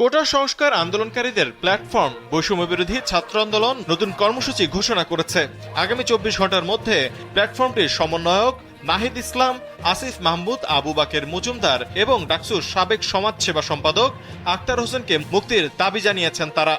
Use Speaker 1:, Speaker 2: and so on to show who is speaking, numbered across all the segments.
Speaker 1: কোটা সংস্কার আন্দোলনকারীদের প্ল্যাটফর্ম বৈষম্য বিরোধী ছাত্র আন্দোলন নতুন কর্মসূচি ঘোষণা করেছে। আগামী চব্বিশ ঘণ্টার মধ্যে প্ল্যাটফর্মটির সমন্বয়ক নাহিদ ইসলাম, আসিফ মাহমুদ, আবু বাকের মজুমদার এবং ডাকসুর সাবেক সমাজসেবা সম্পাদক আক্তার হোসেনকে মুক্তির দাবি জানিয়েছেন তারা।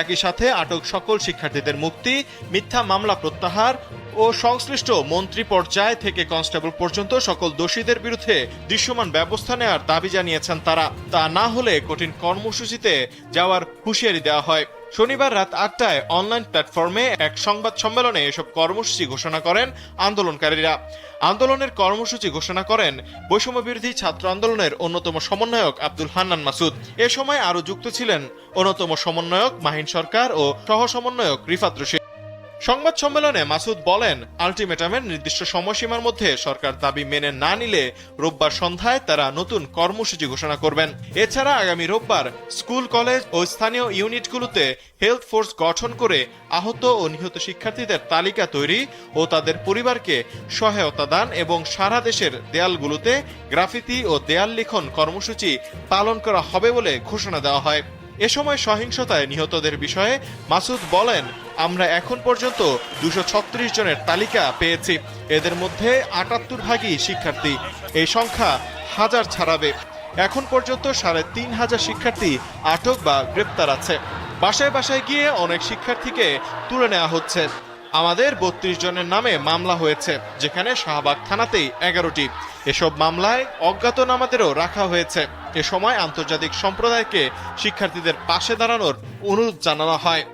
Speaker 1: একই সাথে আটক সকল শিক্ষার্থীদের মুক্তি, মিথ্যা মামলা প্রত্যাহার ও সংশ্লিষ্ট মন্ত্রী পর্যায় থেকে কনস্টেবল পর্যন্ত সকল দোষীদের বিরুদ্ধে দৃশ্যমান ব্যবস্থা নেওয়ার দাবি জানিয়েছেন তারা। তা না হলে কঠিন কর্মসূচিতে যাওয়ার হুঁশিয়ারি দেওয়া হয়। শনিবার রাত আটটায় অনলাইন প্ল্যাটফর্মে এক সংবাদ সম্মেলনে এসব কর্মসূচি ঘোষণা করেন আন্দোলনকারীরা। আন্দোলনের কর্মসূচি ঘোষণা করেন বৈষম্য বিরোধী ছাত্র আন্দোলনের অন্যতম সমন্বয়ক আব্দুল হান্নান মাসুদ। এ সময় আরও যুক্ত ছিলেন অন্যতম সমন্বয়ক মাহিন সরকার ও সহ সমন্বয়ক রিফাত রশিদ। সংবাদ সম্মেলনে মাসুদ বলেন, আলটিমেটামের নির্দিষ্ট সময়সীমার মধ্যে সরকার দাবি মেনে না নিলে রোববার সন্ধ্যায় তারা নতুন কর্মসূচি ঘোষণা করবেন। এছাড়া আগামী রোববার স্কুল, কলেজ ও স্থানীয় ইউনিটগুলোতে হেলথ ফোর্স গঠন করে আহত ও নিহত শিক্ষার্থীদের তালিকা তৈরি ও তাদের পরিবারকে সহায়তা দান এবং সারা দেশের দেয়ালগুলোতে গ্রাফিতি ও দেয়াল লিখন কর্মসূচি পালন করা হবে বলে ঘোষণা দেওয়া হয়। এ সময় সহিংসতায় নিহতদের বিষয়ে মাসুদ বলেন, আমরা এখন পর্যন্ত দুশো ছত্রিশ জনের তালিকা পেয়েছি। এদের মধ্যে আটাত্তর ভাগই শিক্ষার্থী। এই সংখ্যা হাজার ছাড়াবে। এখন পর্যন্ত সাড়ে তিন হাজার শিক্ষার্থী আটক বা গ্রেপ্তার আছে। বাসায় বাসায় গিয়ে অনেক শিক্ষার্থীকে তুলে নেওয়া হচ্ছে। আমাদের বত্রিশ জনের নামে মামলা হয়েছে, যেখানে শাহবাগ থানাতেই এগারোটি। এসব মামলায় অজ্ঞাতনামাদেরও রাখা হয়েছে। এ সময় আন্তর্জাতিক সম্প্রদায়কে শিক্ষার্থীদের পাশে দাঁড়ানোর অনুরোধ জানানো হয়।